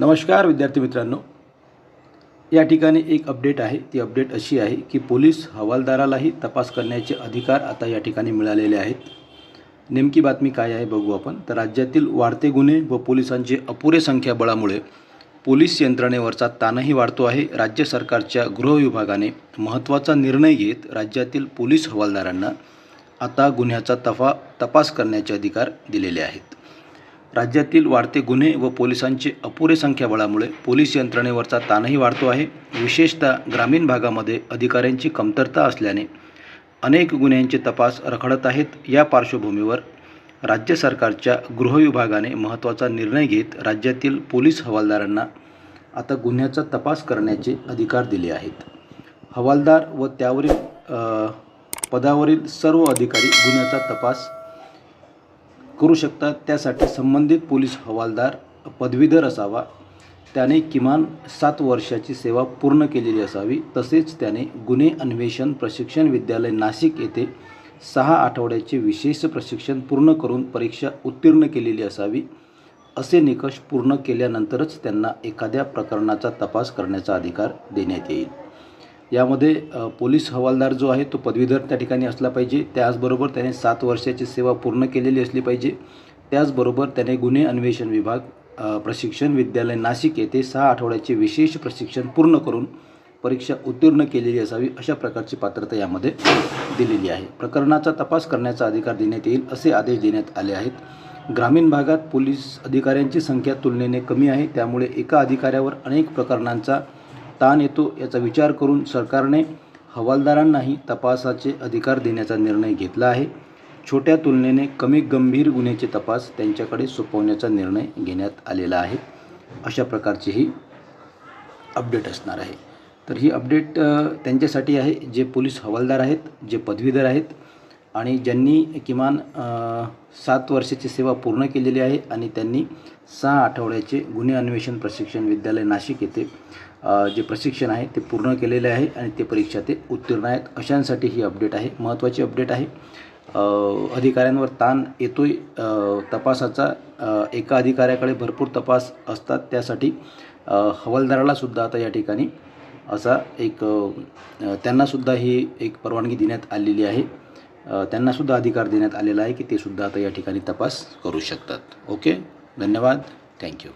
नमस्कार विद्यार्थी मित्रांनो. या ठिकाणी एक अपडेट आहे. ती अपडेट अशी आहे की पोलीस हवालदारालाही तपास करण्याचे अधिकार आता या ठिकाणी मिळालेले आहेत. नेमकी बातमी काय आहे बघू आपण. तर राज्यातील वाढते गुन्हे व पोलिसांचे अपुरे संख्याबळामुळे पोलीस यंत्रणेवरचा ताणही वाढतो आहे. राज्य सरकारच्या गृह विभागाने महत्त्वाचा निर्णय घेत राज्यातील पोलीस हवालदारांना आता गुन्ह्याचा तफा तपास करण्याचे अधिकार दिलेले आहेत. राज्यातील वाढते गुन्हे व पोलिसांचे अपुरे संख्याबळामुळे पोलीस यंत्रणेवरचा ताणही वाढतो आहे. विशेषतः ग्रामीण भागामध्ये अधिकाऱ्यांची कमतरता असल्याने अनेक गुन्ह्यांचे तपास रखडत आहेत. या पार्श्वभूमीवर राज्य सरकारच्या गृहविभागाने महत्त्वाचा निर्णय घेत राज्यातील पोलीस हवालदारांना आता गुन्ह्याचा तपास करण्याचे अधिकार दिले आहेत. हवालदार व त्यावरील पदावरील सर्व अधिकारी गुन्ह्याचा तपास करू शकतात. त्यासाठी संबंधित पोलीस हवालदार पदवीधर असावा. त्याने किमान सात वर्षाची सेवा पूर्ण केलेली असावी. तसेच त्याने गुन्हे अन्वेषण प्रशिक्षण विद्यालय नाशिक येथे सहा आठवड्याचे विशेष प्रशिक्षण पूर्ण करून परीक्षा उत्तीर्ण केलेली असावी. असे निकष पूर्ण केल्यानंतरच त्यांना एखाद्या प्रकरणाचा तपास करण्याचा अधिकार देण्यात येईल. यामध्ये पोलीस हवालदार जो आहे तो पदवीधर त्या ठिकाणी असला पाहिजे. त्याचबरोबर त्याने सात वर्षाची सेवा पूर्ण केलेली असली पाहिजे. त्याचबरोबर त्याने गुन्हे अन्वेषण विभाग प्रशिक्षण विद्यालय नाशिक येथे सहा आठवड्याचे विशेष प्रशिक्षण पूर्ण करून परीक्षा उत्तीर्ण केलेली असावी अशा प्रकारची पात्रता यामध्ये दिलेली आहे. प्रकरणाचा तपास करण्याचा अधिकार देण्यात येईल असे आदेश देण्यात आले आहेत. ग्रामीण भागात पोलीस अधिकाऱ्यांची संख्या तुलनेने कमी आहे. त्यामुळे एका अधिकाऱ्यावर अनेक प्रकरणांचा ताण येतो याचा विचार करून सरकारने हवालदारांनाही तपासाचे अधिकार देण्याचा निर्णय घेतला आहे. छोट्या तुलनेने कमी गंभीर गुन्ह्याचे तपास त्यांच्याकडे सोपवण्याचा निर्णय घेण्यात आलेला आहे. अशा प्रकारची ही अपडेट असणार आहे. तर ही अपडेट त्यांच्यासाठी आहे. जे पोलीस हवालदार आहेत जे पदवीधर आहेत आणि ज्यांनी किमान सात वर्षाची सेवा पूर्ण केलेली आहे आणि त्यांनी सहा आठवड्याचे गुन्हे अन्वेषण प्रशिक्षण विद्यालय नाशिक येथे जे प्रशिक्षण आहे ते पूर्ण केलेले आहे आणि ते परीक्षा ते उत्तीर्ण आहेत. अशांसाठी ही अपडेट आहे. महत्त्वाची अपडेट आहे. अधिकाऱ्यांवर ताण येतोय. आहे तपासाचा एका अधिकाऱ्याकडे भरपूर तपास असतात. त्यासाठी हवालदारालासुद्धा आता या ठिकाणी असा एक त्यांनासुद्धा ही एक परवानगी देण्यात आलेली आहे. त्यांनासुद्धा अधिकार देण्यात आलेला आहे की ते सुद्धा आता या ठिकाणी तपास करू शकतात. ओके धन्यवाद. थँक्यू